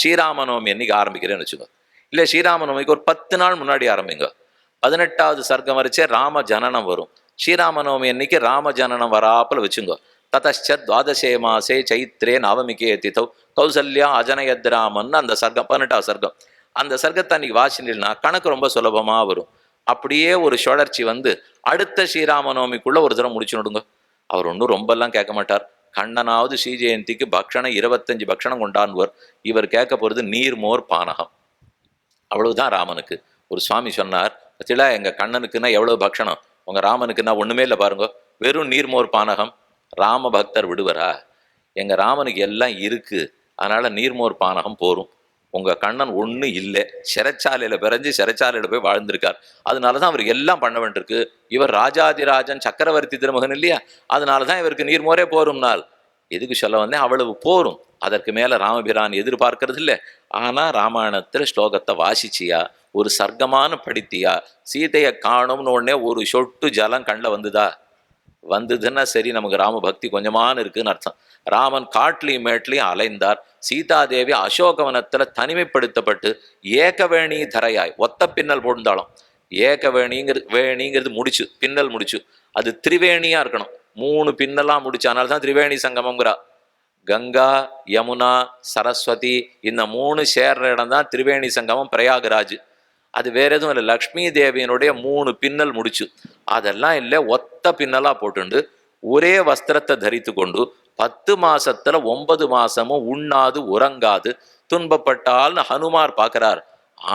ஸ்ரீராமநவமி என்னைக்கு ஆரம்பிக்கிறேன்னு வச்சுக்கோ. இல்லை ஸ்ரீராமநவமிக்கு ஒரு பத்து நாள் முன்னாடி ஆரம்பிங்க. பதினெட்டாவது சர்க்கம் வரைச்சே ராம ஜனனம் வரும். ஸ்ரீராமநவமி அன்னைக்கு ராம ஜனனம் வராப்பில் வச்சுங்கோ. ததச்ச துவாதசே மாசே சைத்ரே நவமிகே தித்தவ் கௌசல்யா அஜனயத்ராமன் அந்த சர்க்கம் பதினெட்டாவது சர்க்கம். அந்த சர்க்கத்தை அன்னைக்கு வாசினா கணக்கு ரொம்ப சுலபமாக வரும். அப்படியே ஒரு சுழற்சி வந்து அடுத்த ஸ்ரீராமநவமிக்குள்ள ஒரு தடவை முடிச்சு விடுங்க அவர் ஒன்றும் ரொம்பலாம் கேட்க மாட்டார். கண்ணனாவது ஸ்ரீ ஜெயந்திக்கு பக்ஷணம் இருபத்தஞ்சு பக்ஷணம் கொண்டான்வர் இவர் கேட்க போகிறது நீர்மோர் பானகம். அவ்வளவுதான் ராமனுக்கு. ஒரு சுவாமி சொன்னார் பத்திலா எங்கள் கண்ணனுக்குன்னா எவ்வளவு பக்ஷணம்? உங்கள் ராமனுக்குன்னா ஒன்றுமே இல்லை பாருங்க. வெறும் நீர்மோர் பானகம். ராம பக்தர் விடுவரா? எங்கள் ராமனுக்கு எல்லாம் இருக்குது அதனால் நீர்மோர் பானகம் போரும். உங்கள் கண்ணன் ஒன்றும் இல்லை. சிறைச்சாலையில் பிறஞ்சு சிறைச்சாலையில் போய் வாழ்ந்திருக்கார். அதனாலதான் அவருக்கு எல்லாம் பண்ண வேண்டியிருக்கு. இவர் ராஜாதிராஜன் சக்கரவர்த்தி திருமகன் இல்லையா? அதனால தான் இவருக்கு நீர்மோரே போரும் நாள். எதுக்கு சொல்ல வந்தேன்? அவ்வளவு போரும். அதற்கு மேலே ராமபிரான் எதிர்பார்க்கறது இல்லை. ஆனால் ராமாயணத்தில் ஸ்லோகத்தை வாசிச்சியா? ஒரு சர்க்கமான படித்தியா? சீதையை காணும்னு உடனே ஒரு சொட்டு ஜலம் கண்ணில் வந்துதா? வந்ததுன்னா சரி நமக்கு ராம பக்தி கொஞ்சமான இருக்குன்னு அர்த்தம். ராமன் காட்லையும் மேட்லையும் அலைந்தார். சீதாதேவி அசோகவனத்தில் தனிமைப்படுத்தப்பட்டு ஏகவேணி தரையாய் ஒத்த பின்னல் போடுந்தாலும் ஏகவேணிங்கிறது வேணிங்கிறது முடிச்சு பின்னல் முடிச்சு. அது திரிவேணியாக இருக்கணும். மூணு பின்னலா முடிச்சு அதனால தான் திரிவேணி சங்கமங்கிறா கங்கா யமுனா சரஸ்வதி இந்த மூணு சேர்ற இடம் தான் திரிவேணி சங்கமம் பிரயாகராஜ். அது வேற எதுவும் இல்லை. லக்ஷ்மி தேவியனுடைய மூணு பின்னல் முடிச்சு. அதெல்லாம் இல்லை. ஒத்த பின்னலா போட்டுண்டு ஒரே வஸ்திரத்தை தரித்து கொண்டு பத்து மாசத்துல ஒன்பது மாசமும் உண்ணாது உறங்காது. துன்பப்பட்டால்னு ஹனுமார் பார்க்கிறார்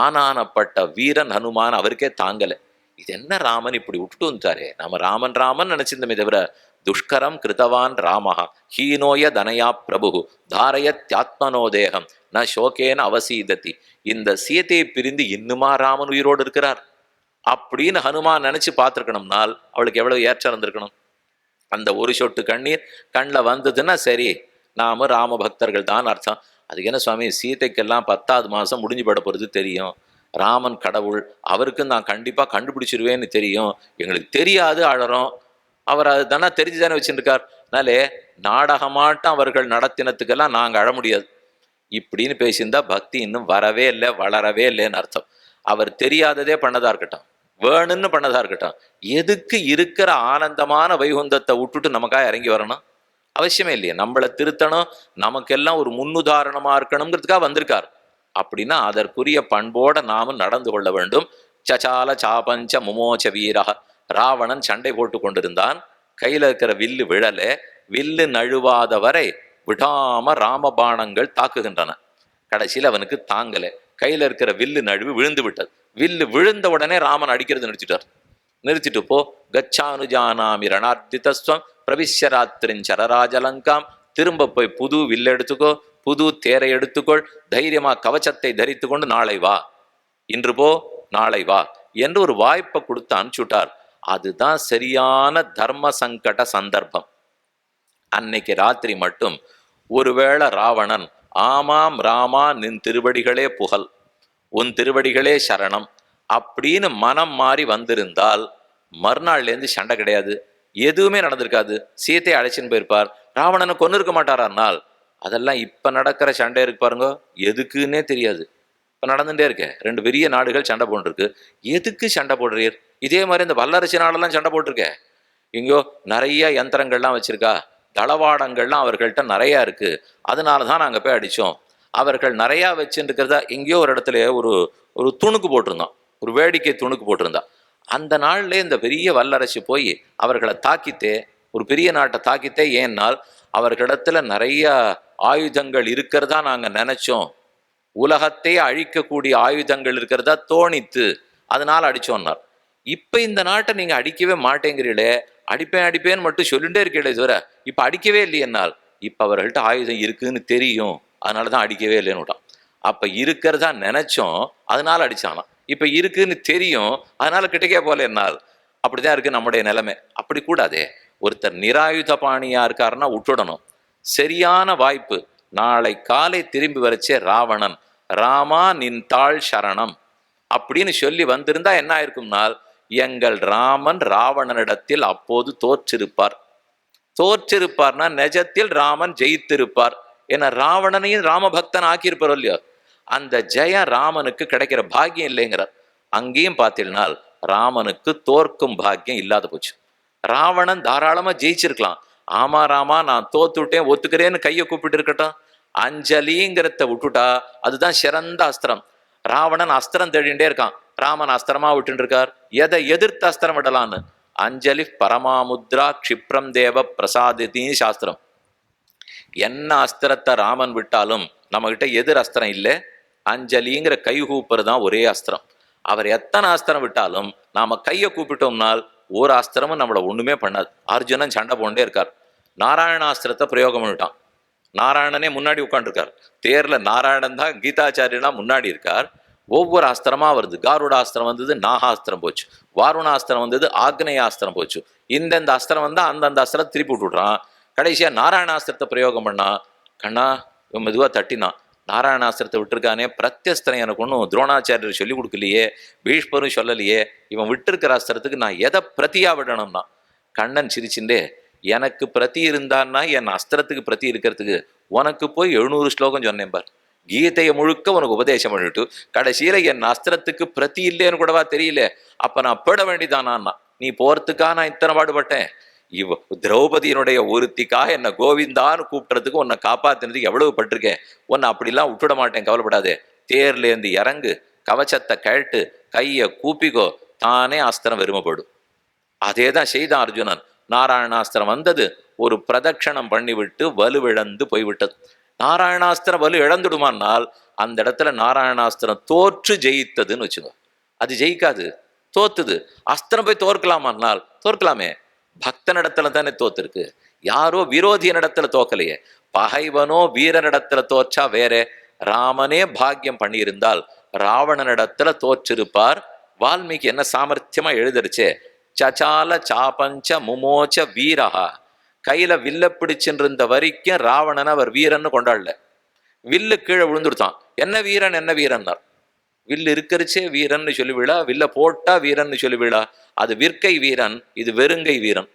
ஆனானப்பட்ட வீரன் ஹனுமான் அவருக்கே தாங்கலை. இது என்ன ராமன் இப்படி விட்டுட்டு வந்துட்டாரே? நம்ம ராமன் ராமன் நினைச்சிருந்தமே தவிர துஷ்கரம் கிருத்தவான் ராமஹா. ஹீனோய தனயா பிரபு தாரயத்யாத்மனோ தேகம். ந சோகேன அவசீதத்தி இந்த சீதையை பிரிந்து இன்னுமா ராமன் உயிரோடு இருக்கிறார்? அப்படின்னு ஹனுமான் நினைச்சு பார்த்துருக்கணும்னால் அவளுக்கு எவ்வளவு ஏற்றம் இருந்திருக்கணும். அந்த ஒரு சொட்டு கண்ணீர் கண்ணில் வந்ததுன்னா சரி நாம ராம பக்தர்கள் தான் அர்த்தம். அதுக்கு என்ன சுவாமி சீதைக்கெல்லாம் பத்தாவது மாதம் முடிஞ்சு பட போகிறது தெரியும். ராமன் கடவுள் அவருக்கு நான் கண்டிப்பாக கண்டுபிடிச்சிருவேன்னு தெரியும். எங்களுக்கு தெரியாது அழறோம் அவர் அது தானே தெரிஞ்சு தானே வச்சுருக்கார் அதனாலே நாடகமாட்டம் அவர்கள் நடத்தினத்துக்கெல்லாம் நாங்கள் அழ முடியாது. இப்படின்னு பேசியிருந்தா பக்தி இன்னும் வரவே இல்லை வளரவே இல்லைன்னு அர்த்தம். அவர் தெரியாததே பண்ணதா இருக்கட்டும் வேணும்னு பண்ணதா இருக்கட்டும் எதுக்கு இருக்கிற ஆனந்தமான வைகுந்தத்தை விட்டுட்டு நமக்காக இறங்கி வரணும்? அவசியமே இல்லையே. நம்மளை திருத்தணும் நமக்கெல்லாம் ஒரு முன்னுதாரணமாக இருக்கணுங்கிறதுக்காக வந்திருக்கார். அப்படின்னா அதற்குரிய பண்போட நாமும் நடந்து கொள்ள வேண்டும். சச்சால சாபஞ்ச முமோச்ச வீரக ராவணன் சண்டை போட்டு கொண்டிருந்தான். கையில இருக்கிற வில்லு விழல. வில்லு நழுவாத வரை விடாம ராமபாணங்கள் தாக்குகின்றன. கடைசியில் அவனுக்கு தாங்கல. கையில இருக்கிற வில்லு நழுவி விழுந்து விட்டது. வில்லு விழுந்த உடனே ராமன் அடிக்கிறது நிறுத்திட்டார். நிறுத்திட்டு போ. கச்சானுஜானாமி ரணார்த்திதஸ்வம் பிரவிஷ்யராத்திரிஞ்சரராஜலங்காம் திரும்ப போய் புது வில்ல எடுத்துக்கோ. புது தேரை எடுத்துக்கொள். தைரியமா கவச்சத்தை தரித்து கொண்டு நாளை வா. இன்று போ. நாளை வா. என்று ஒரு வாய்ப்பை கொடுத்து அனுப்பிச்சுட்டார். அதுதான் சரியான தர்ம சங்கட சந்தர்ப்பம். அன்னைக்கு ராத்திரி மட்டும் ஒருவேளை ராவணன் ஆமாம் ராமா நின் திருவடிகளே புகழ் உன் திருவடிகளே சரணம் அப்படின்னு மனம் மாறி வந்திருந்தால் மறுநாள்லேருந்து சண்டை கிடையாது. எதுவுமே நடந்திருக்காது. சீத்தையை அழைச்சின்னு போயிருப்பார். ராவணனை கொண்டு இருக்க மாட்டாரானால் அதெல்லாம் இப்போ நடக்கிற சண்டை இருக்கு பாருங்க. எதுக்குன்னே தெரியாது. இப்போ நடந்துட்டே இருக்கேன் ரெண்டு பெரிய நாடுகள் சண்டை போட்டுருக்கு. எதுக்கு சண்டை போடுறீர்? இதே மாதிரி இந்த வல்லரசு நாடெல்லாம் சண்டை போட்டிருக்கேன் எங்கேயோ நிறைய யந்திரங்கள்லாம் வச்சிருக்கா. தளவாடங்கள்லாம் அவர்கள்ட்ட நிறையா இருக்குது அதனால தான் நாங்கள் போய் அடித்தோம் அவர்கள் நிறையா வச்சுருக்கிறதா எங்கேயோ ஒரு இடத்துல ஒரு ஒரு துணுக்கு போட்டிருந்தோம் ஒரு வேடிக்கை துணுக்கு போட்டிருந்தா. அந்த நாள்லேயே இந்த பெரிய வல்லரசு போய் அவர்களை தாக்கித்தே ஒரு பெரிய நாட்டை தாக்கித்தே ஏன்னால் அவர்களிடத்துல நிறையா ஆயுதங்கள் இருக்கிறதா நாங்கள் நினச்சோம். உலகத்தையே அழிக்கக்கூடிய ஆயுதங்கள் இருக்கிறதா தோணித்து அதனால் அடிச்சோன்னார். இப்போ இந்த நாட்டை நீங்கள் அடிக்கவே மாட்டேங்கிறீங்களே அடிப்பேன் அடிப்பேன்னு மட்டும் சொல்லிட்டே இருக்கீங்களே தவிர இப்போ அடிக்கவே இல்லை என்னால். இப்ப அவர்கள்ட்ட ஆயுதம் இருக்குன்னு தெரியும். அதனால தான் அடிக்கவே இல்லைன்னு விட்டான். அப்போ இருக்கிறதா நினைச்சோம் அதனால அடிச்சானாம். இப்போ இருக்குன்னு தெரியும் அதனால கிட்டக்கே போல என்னால். அப்படி தான் இருக்குது நம்முடைய நிலைமை. அப்படி கூடாதே. ஒருத்தர் நிராயுத பாணியாக இருக்காருன்னா விட்டுடணும். சரியான வாய்ப்பு. நாளை காலை திரும்பி வரைச்சே ராவணன். ராமா நின் தாழ் சரணம். அப்படின்னு சொல்லி வந்திருந்தா என்ன ஆயிருக்கும்னால் எங்கள் ராமன் ராவணனிடத்தில் அப்போது தோற்றிருப்பார். தோற்றிருப்பார்னா நெஜத்தில் ராமன் ஜெயித்திருப்பார். ஏன்னா ராவணனையும் ராமபக்தன் ஆக்கியிருப்பார் இல்லையோ? அந்த ஜெயம் ராமனுக்கு கிடைக்கிற பாக்கியம் இல்லைங்கிறார். அங்கேயும் பார்த்தீங்கன்னால் ராமனுக்கு தோற்கும் பாக்கியம் இல்லாத போச்சு. ராவணன் தாராளமா ஜெயிச்சிருக்கலாம். ஆமா ராமா நான் தோத்துட்டேன் ஒத்துக்கிறேன்னு கையை கூப்பிட்டு இருக்கட்டும். அஞ்சலிங்கிறத விட்டுட்டா அதுதான் சிறந்த அஸ்திரம். ராவணன் அஸ்திரம் தேடிண்டே இருக்கான். ராமன் அஸ்திரமா விட்டுருக்கார் இருக்கார் எதை எதிர்த்து அஸ்திரம் விடலான்னு? அஞ்சலி பரமாமுத்ரா க்ஷிப்ரம் தேவ பிரசாதித்தின்னு சாஸ்திரம். என்ன அஸ்திரத்தை ராமன் விட்டாலும் நம்மகிட்ட எதிர் அஸ்திரம் இல்லை? அஞ்சலிங்கிற கை கூப்புறது தான் ஒரே அஸ்திரம். அவர் எத்தனை அஸ்திரம் விட்டாலும் நாம கையை கூப்பிட்டோம்னால் ஒரு அஸ்திரமும் நம்மளை ஒண்ணுமே பண்ணாது. அர்ஜுனன் சண்டை போண்டே இருக்கார். நாராயணாஸ்திரத்தை பிரயோகம் பண்ணிட்டான். நாராயணனே முன்னாடி உட்காந்துருக்கார் தேர்ல நாராயணன் தான் கீதாச்சாரியனா முன்னாடி இருக்கார். ஒவ்வொரு அஸ்திரமா வருது. காருடாஸ்திரம் வந்தது நாகாஸ்திரம் போச்சு. வாருணாஸ்திரம் வந்தது ஆக்னேயாஸ்திரம் போச்சு. இந்தந்த அஸ்திரம் வந்தா அந்தந்த அஸ்திரம் திருப்பி விட்டுடுறான் கடைசியா நாராயணாஸ்திரத்தை பிரயோகம் பண்ணா கண்ணா இவன் மெதுவா தட்டினான் நாராயணாஸ்திரத்தை விட்டுருக்கானே பிரத்யஸ்திரம் எனக்கு ஒன்றும் துரோணாச்சாரியர் சொல்லி கொடுக்கலையே பீஷ்பரும் சொல்லலையே இவன் விட்டுருக்கிற அஸ்திரத்துக்கு நான் எதை பிரதியா விடணும்னா கண்ணன் சிரிச்சுண்டே எனக்கு பிரதி இருந்தான்னா என் அஸ்திரத்துக்கு பிரதி இருக்கிறதுக்கு உனக்கு போய் எழுநூறு ஸ்லோகம் சொன்னேன் பார். கீதையை முழுக்க உனக்கு உபதேசம் பண்ணிட்டு கடைசியில என் அஸ்திரத்துக்கு பிரதி இல்லைன்னு கூடவா தெரியல. அப்போ நான் போட வேண்டிதானா நீ போறதுக்கா நான் இத்தனை பாடுபட்டேன். இவ திரௌபதியினுடைய ஒருத்திக்கா என்னை கோவிந்தான்னு கூப்பிட்றதுக்கு உன்னை காப்பாத்தினதுக்கு எவ்வளவு பட்டிருக்கேன். உன்னை அப்படிலாம் விட்டுட மாட்டேன் கவலைப்படாதே. தேர்லேருந்து இறங்கு கவச்சத்தை கழட்டு கையை கூப்பிக்கோ தானே அஸ்திரம் வெறுமப்படும். அதே தான் செய்தான் அர்ஜுனன். நாராயணாஸ்திரம் வந்தது ஒரு பிரதட்சணம் பண்ணிவிட்டு வலுவிழந்து போய்விட்டது. நாராயணாஸ்திரம் வலு இழந்துடுமானால் அந்த இடத்துல நாராயணாஸ்திரம் தோற்று ஜெயித்ததுன்னு வச்சுக்கோ. அது ஜெயிக்காது தோத்துது. அஸ்திரம் போய் தோற்கலாமானால் தோற்கலாமே. பக்தனிடத்துல தானே தோத்துருக்கு. யாரோ விரோதியனிடத்துல தோக்கலையே. பகைவனோ வீரனிடத்துல தோற்றா வேற. ராமனே பாக்கியம் பண்ணியிருந்தால் ராவணனிடத்துல தோற்றிருப்பார். வால்மீகி என்ன சாமர்த்தியமா எழுதிருச்சே. சச்சால சாபஞ்ச முமோச்ச வீரஹா. கையில வில்ல பிடிச்சிருந்த வரைக்கும் ராவணன் அவர் வீரன்னு கொண்டாடல. வில்லு கீழே விழுந்துடுத்தான் என்ன வீரன் என்ன வீரன்னார்? வில்லு இருக்கிறச்சே வீரன்னு சொல்லி விழா வில்ல போட்டா வீரன்னு சொல்லி விழா அது விற்கை வீரன் இது வெறுங்கை வீரன்.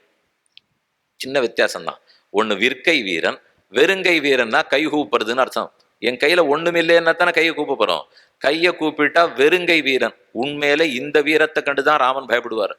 சின்ன வித்தியாசம்தான். ஒன்னு விற்கை வீரன் வெறுங்கை வீரன்னா கை கூப்புறதுன்னு அர்த்தம். என் கையில ஒண்ணுமில்லைன்னா தானே கையை கூப்ப போறோம் கையை கூப்பிட்டா வெறுங்கை வீரன். உண்மையில இந்த வீரத்தை கண்டுதான் ராமன் பயப்படுவார்.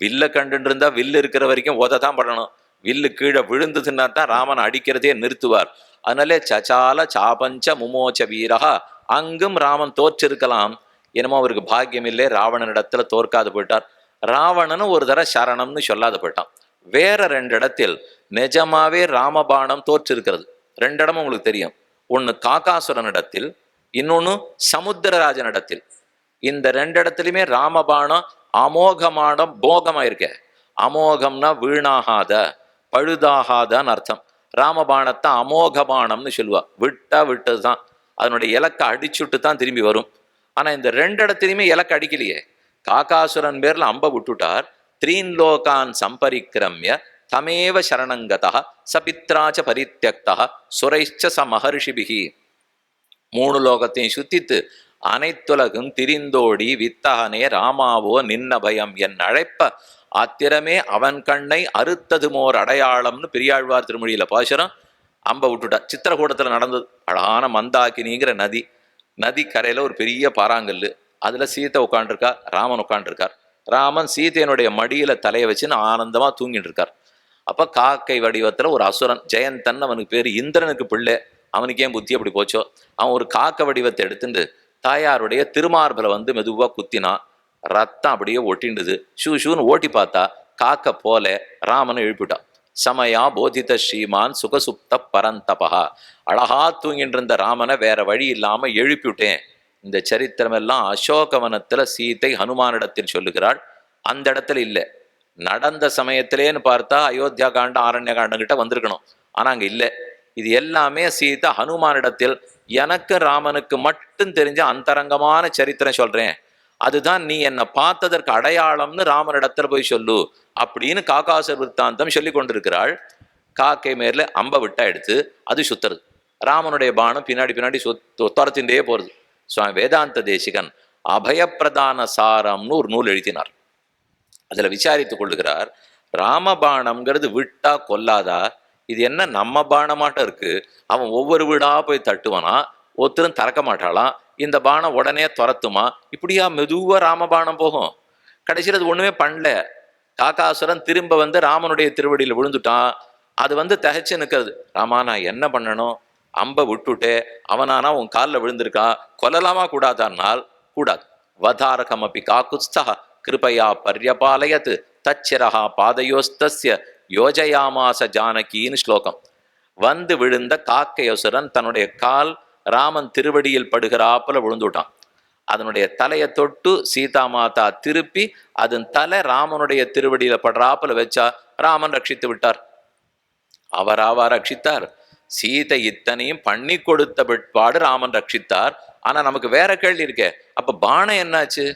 வில்ல கண்டு இருந்தா வில்லு இருக்கிற வரைக்கும் உத தான் படணும். வில்லு கீழே விழுந்ததுன்னா தான் ராமன் அடிக்கிறதே நிறுத்துவார். அதனாலே சச்சால சாபஞ்ச முமோச்ச வீரகா அங்கும் ராமன் தோற்றிருக்கலாம். என்னமோ அவருக்கு பாக்கியம் இல்லை ராவணனிடத்துல தோற்காது போயிட்டார். ராவணனும் ஒரு தடவை சரணம்னு சொல்லாது போயிட்டான். வேற ரெண்டு இடத்தில் நிஜமாவே ராமபாணம் தோற்றிருக்கிறது. ரெண்டு இடமும் உங்களுக்கு தெரியும். ஒன்னு காக்காசுரனிடத்தில் இன்னொன்னு சமுத்திரராஜனிடத்தில் இந்த ரெண்டு இடத்துலையுமே ராமபாணம் அமோகமான போகமாயிருக்க. அமோகம்னா வீணாகாத. பழுதாகாதான்னு அர்த்தம். ராமபாணத்தை அமோகபானம்னு சொல்லுவா. விட்டா விட்டது தான் அதனுடைய இலக்கை அடிச்சுட்டு தான் திரும்பி வரும். ஆனா இந்த ரெண்டு இடத்துலையுமே இலக்கு அடிக்கலையே. காக்காசுரன் பேர்ல அம்ப விட்டுட்டார். த்ரீன் லோகான் சம்பரிக்கிரமிய தமேவ சரணங்கதா சபித்ராச்ச பரித்தியக்தா சுரைச்ச ச மகர்ஷிபிகி. மூணு லோகத்தையும் சுத்தித்து அனைத்துலகும் திரிந்தோடி வித்தகனே ராமாவோ நின்ன பயம் என் அழைப்ப ஆத்திரமே அவன் கண்ணை அறுத்ததுமோர் அடையாளம்னு பெரியாழ்வார் திருமொழியில பாசுரம் அம்ப விட்டுட்டா சித்திரகூடத்தில் நடந்தது அழகான மந்தாக்கினிங்கிற நதி. நதி கரையில் ஒரு பெரிய பாறாங்கல் அதில் சீத்தை உட்காண்டிருக்கார் ராமன் உட்காண்டிருக்கார் ராமன் சீதையனுடைய மடியில் தலையை வச்சுன்னு ஆனந்தமாக தூங்கிட்டு இருக்கார். அப்போ காக்கை வடிவத்தில் ஒரு அசுரன் ஜெயந்தன் அவனுக்கு பேர் இந்திரனுக்கு பிள்ளை. அவனுக்கு ஏன் புத்தி அப்படி போச்சோ? அவன் ஒரு காக்க வடிவத்தை எடுத்துட்டு தாயாருடைய திருமார்பில் வந்து மெதுவாக குத்தினா ரத்தம் அப்படியே ஒட்டிண்டுது ஷூ ஷூன்னு ஓட்டி பார்த்தா காக்க போல ராமனை எழுப்பிட்டான். சமயா போதித ஸ்ரீமான் சுகசுப்த பரந்தபா அழகா தூங்கிட்டு இருந்த ராமனை வேற வழி இல்லாம எழுப்பிவிட்டேன். இந்த சரித்திரம் எல்லாம் அசோகவனத்துல சீதை ஹனுமானிடத்தில் சொல்லுகிறாள். அந்த இடத்துல இல்லை. நடந்த சமயத்திலேன்னு பார்த்தா அயோத்தியா காண்டம் ஆரண்ய காண்டங்கிட்ட வந்திருக்கணும். ஆனா அங்க இல்லை. இது எல்லாமே சீதா ஹனுமானிடத்தில் எனக்கு ராமனுக்கு மட்டும் தெரிஞ்ச அந்தரங்கமான சரித்திரம் சொல்றேன். அதுதான் நீ என்னை பார்த்ததற்கு அடையாளம்னு ராமனிடத்துல போய் சொல்லு அப்படின்னு காக்காசர் விற்த்தாந்தம் சொல்லி கொண்டிருக்கிறாள். காக்கை மேல அம்ப விட்டா எடுத்து அது சுத்துறது. ராமனுடைய பானம் பின்னாடி பின்னாடி சொத்து துரத்தின்றே போறது. சுவாமி வேதாந்த தேசிகன் அபயப்பிரதான சாரம்னு ஒரு நூல் எழுதினார். அதுல விசாரித்துக் கொள்ளுகிறார் ராமபாணம்ங்கிறது விட்டா கொல்லாதா? இது என்ன நம்ம பானமாட்டம் இருக்குது அவன் ஒவ்வொரு வீடாக போய் தட்டுவானா? ஒருத்தரும் திறக்க மாட்டாளாம் இந்த பானம் உடனே துரத்துமா? இப்படியா மெதுவாக ராமபானம் போகும். கடைசியில் அது ஒன்றுமே பண்ணல. காக்காசுரன் திரும்ப வந்து ராமனுடைய திருவடியில் விழுந்துட்டான். அது வந்து தகைச்சு நிற்கிறது. ராமா நான் என்ன பண்ணணும்? அம்பை விட்டுட்டே அவனானா உன் காலில் விழுந்திருக்கான் கொல்லலாமா? கூடாதானால்? கூடாது. வதாரகம் அப்படி காக்குஸ்தா கிருபையா பர்யபாலயத் தச்சிரஹா பாதையோஸ்தஸ்ய யோஜயாமாச ஜானகின்னு ஸ்லோகம். வந்து விழுந்த காக்கையசுரன் தன்னுடைய கால் ராமன் திருவடியில் படுகிறாப்புல விழுந்துட்டான். அதனுடைய தலையை தொட்டு சீதா மாதா திருப்பி அதன் தலை ராமனுடைய திருவடியில படுறாப்புல வச்சா ராமன் ரட்சித்து விட்டார். அவராவா ரட்சித்தார். சீதை இத்தனையும் பண்ணி கொடுத்த பிற்பாடு ராமன் ரட்சித்தார். ஆனா நமக்கு வேற கேள்வி இருக்கே. அப்ப பானம் என்னாச்சு?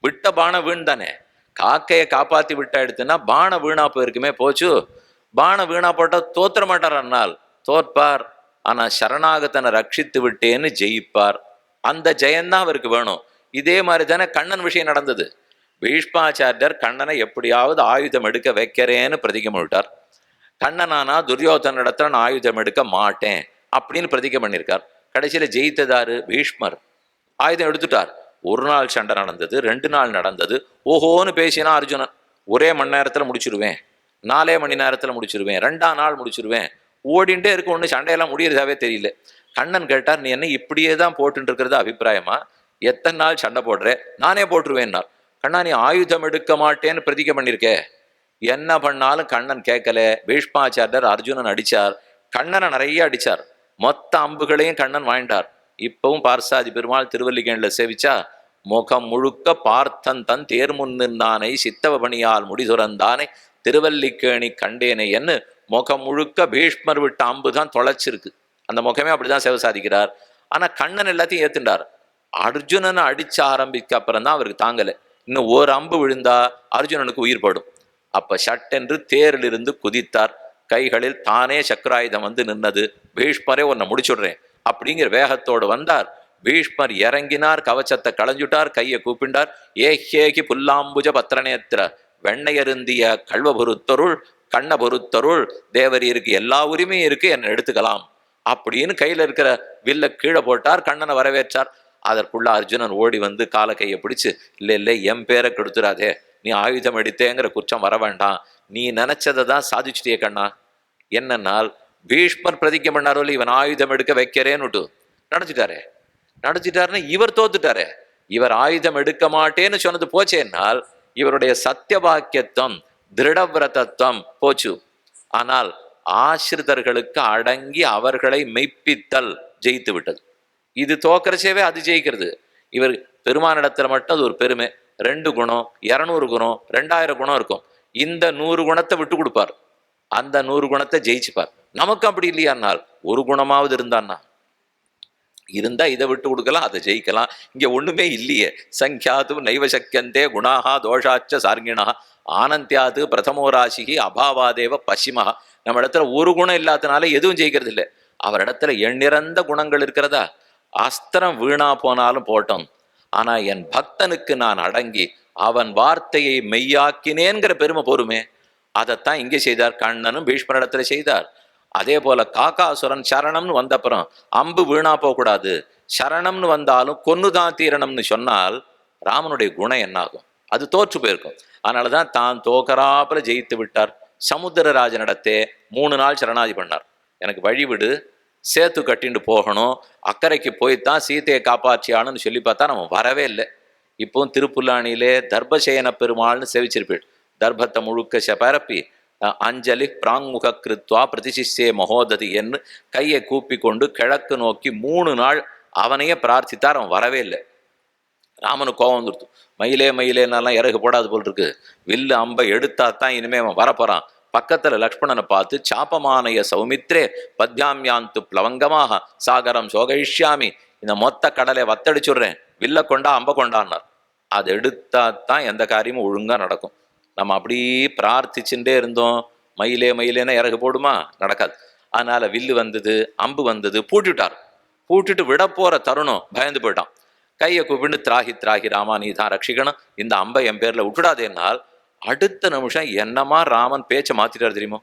விட்ட பானம் வீண் தானே? காக்கையை காப்பாத்தி விட்டா எடுத்துன்னா பானை வீணா போயிருக்குமே போச்சு. பானை வீணா போட்டால் தோத்துற மாட்டார் அண்ணால். தோற்பார். ஆனா சரணாகத்தனை ரட்சித்து விட்டேன்னு ஜெயிப்பார். அந்த ஜெயந்தான் அவருக்கு வேணும். இதே மாதிரி தானே கண்ணன் விஷயம் நடந்தது. பீஷ்மாச்சாரியர் கண்ணனை எப்படியாவது ஆயுதம் எடுக்க வைக்கிறேன்னு பிரதிகம் விட்டார் கண்ணனானா துரியோதனிடத்துல நான் ஆயுதம் எடுக்க மாட்டேன் அப்படின்னு பிரதிகம் பண்ணியிருக்கார். கடைசியில் ஜெயித்ததாரு பீஷ்மர். ஆயுதம் எடுத்துட்டார். ஒரு நாள் சண்டை நடந்தது ரெண்டு நாள் நடந்தது. ஓஹோன்னு பேசினா அர்ஜுனன் ஒரே மணி நேரத்தில் முடிச்சிருவேன். நாலே மணி நேரத்தில் முடிச்சிருவேன். ரெண்டாம் நாள் முடிச்சிருவேன். ஓடிண்டே இருக்க ஒன்று சண்டையெல்லாம் முடியறதாவே தெரியல. கண்ணன் கேட்டார் நீ என்ன இப்படியே தான் போட்டுட்டு இருக்கிறது அபிப்பிராயமா? எத்தனை நாள் சண்டை போடுற? நானே போட்டுருவேன்னார். கண்ணா நீ ஆயுதம் எடுக்க மாட்டேன்னு பிரதிக்க பண்ணியிருக்கே என்ன பண்ணாலும் கண்ணன் கேட்கல. பீஷ்மாச்சாரியர் அர்ஜுனன் அடிச்சார். கண்ணனை நிறைய அடிச்சார். மொத்த அம்புகளையும் கண்ணன் வாங்கிட்டார். இப்பவும் பார்சாதி பெருமாள் திருவல்லிக்கேணில் சேவிச்சா முகம் முழுக்க பார்த்தன் தன் தேர் முன்னின்னானை சித்தவ பணியால் முடிதுறந்தானை திருவல்லிக்கேணி கண்டேனே என்று முகம் முழுக்க பீஷ்மர் விட்ட அம்பு தான் தொலைச்சிருக்கு. அந்த முகமே அப்படிதான் சேவை சாதிக்கிறார். ஆனால் கண்ணன் எல்லாத்தையும் ஏத்துண்டார். அர்ஜுனனை அடிச்ச ஆரம்பிக்க அப்புறம் தான் அவருக்கு தாங்கலை. இன்னும் ஒரு அம்பு விழுந்தா அர்ஜுனனுக்கு உயிர் படும். அப்போ சட்டென்று தேரிலிருந்து குதித்தார். கைகளில் தானே சக்கராயுதம் வந்து நின்னது. பீஷ்மரே உன்னை முடிச்சுடுறேன். அப்படிங்கிற வேகத்தோடு வந்தார். பீஷ்மர் இறங்கினார் கவச்சத்தை களைஞ்சுட்டார் கையை கூப்பிண்டார். ஏஹேகி புல்லாம்புஜ பத்திரநேத்திர வெண்ணையருந்திய கல்வ பொருத்தருள் கண்ண பொருத்தருள் தேவரீருக்கு எல்லா உரிமையும் இருக்கு என்னை எடுத்துக்கலாம். அப்படின்னு கையில இருக்கிற வில்ல கீழே போட்டார் கண்ணனை வரவேற்றார். அதற்குள்ள அர்ஜுனன் ஓடி வந்து கால கையை பிடிச்சு இல்லை இல்லை என் பேரை கெடுத்துடாதே நீ ஆயுதம் எடுத்தேங்கிற குற்றம் வர வேண்டாம். நீ நினைச்சதை தான் சாதிச்சிட்டியே கண்ணா. என்னன்னால் பீஷ்மர் பிரதிக்கம் பண்ணாரோ இல்லை, இவன் ஆயுதம் எடுக்க வைக்கிறேன்னுட்டு. நடத்திட்டாரே நடத்திட்டாருன்னா இவர் தோத்துட்டாரே. இவர் ஆயுதம் எடுக்க மாட்டேன்னு சொன்னது போச்சேன்னால் இவருடைய சத்தியவாக்கியத்துவம் திருடவிரதத்துவம் போச்சு. ஆனால் ஆசிரிதர்களுக்கு அடங்கி அவர்களை மெய்ப்பித்தல் ஜெயித்து விட்டது. இது தோக்கிறச்சேவே அது ஜெயிக்கிறது. இவர் பெருமானிடத்தில் மட்டும் அது ஒரு பெருமை. ரெண்டு குணம் இரநூறு குணம் ரெண்டாயிரம் குணம் இருக்கும். இந்த நூறு குணத்தை விட்டு கொடுப்பார். அந்த நூறு குணத்தை ஜெயிச்சுப்பார். நமக்கு அப்படி இல்லையானால் ஒரு குணமாவது இருந்தான்னா இருந்தா இதை விட்டு கொடுக்கலாம் அதை ஜெயிக்கலாம். இங்க ஒண்ணுமே இல்லையே. சங்கியாது நைவ சக்கியந்தே குணாகா தோஷாச்ச சார்கிணா. ஆனந்தியாது பிரதமோ ராசிகி அபாவாதேவ பசிமா நம்ம இடத்துல ஒரு குணம் இல்லாதனால எதுவும் ஜெயிக்கிறது இல்லை. அவர் இடத்துல எண்ணிறந்த குணங்கள் இருக்கிறதா? அஸ்திரம் வீணா போனாலும் போட்டோம். ஆனா என் பக்தனுக்கு நான் அடங்கி அவன் வார்த்தையை மெய்யாக்கினேங்கிற பெருமை போருமே. அதைத்தான் இங்கே செய்தார். கண்ணனும் பீஷ்மரிடத்துல செய்தார். அதே போல காக்காசுரன் சரணம்னு வந்தப்புறம் அம்பு வீணா போகக்கூடாது. சரணம்னு வந்தாலும் கொன்னுதான் தீரணம்னு சொன்னால் ராமனுடைய குணம் என்னாகும்? அது தோற்று போயிருக்கும். அதனால தான் தான் தோக்கராப்பில் ஜெயித்து விட்டார். சமுத்திரராஜனிடத்தே மூணு நாள் சரணாதி பண்ணார். எனக்கு வழிவிடு சேத்து கட்டிண்டு போகணும். அக்கறைக்கு போய்த்தான் சீதையை காப்பாற்றியானுன்னு சொல்லி பார்த்தா நம்ம வரவே இல்லை. இப்போவும் திருப்புல்லானியிலே தர்பசேன பெருமாள்னு செவிச்சிருப்பீள் தர்பத்தை முழுக்க பரப்பி அஞ்சலி பிராங்முக கிருத்வா பிரதிசிஷே மகோததி என்று கையை கூப்பி கொண்டு கிழக்கு நோக்கி மூணு நாள் அவனையே பிரார்த்தித்தார் அவன் வரவே இல்லை. ராமனுக்கு கோவம் வந்துடுத்து. மயிலே மயிலேனாலாம் இறகு போடாது போல் இருக்கு. வில்லு அம்பை எடுத்தா தான் இனிமே அவன் வரப்போறான். பக்கத்துல லக்ஷ்மணனை பார்த்து சாப்பமானைய சௌமித்ரே பத்யாம்யாந்து பிளவங்கமாக சாகரம் சோகயிஷ்யாமி இந்த மொத்த கடலை வத்தடிச்சுடுறேன். வில்ல கொண்டா அம்ப கொண்டான்னார். அது எடுத்தா தான் எந்த காரியமும் ஒழுங்கா நடக்கும். நம்ம அப்படியே பிரார்த்திச்சுட்டே இருந்தோம். மயிலே மயிலேன்னா இறகு போடுமா? நடக்காது. அதனால வில்லு வந்தது அம்பு வந்தது பூட்டிட்டார். பூட்டிட்டு விட போற தருணம் பயந்து போயிட்டான். கையை கூப்பிட்டு திராகி திராகி ராமா நீ தான் ரட்சிக்கணும். இந்த அம்பை என் பேர்ல விட்டுடாதேன்னால் அடுத்த நிமிஷம் என்னமா ராமன் பேச்சை மாத்திட்டார் தெரியுமா?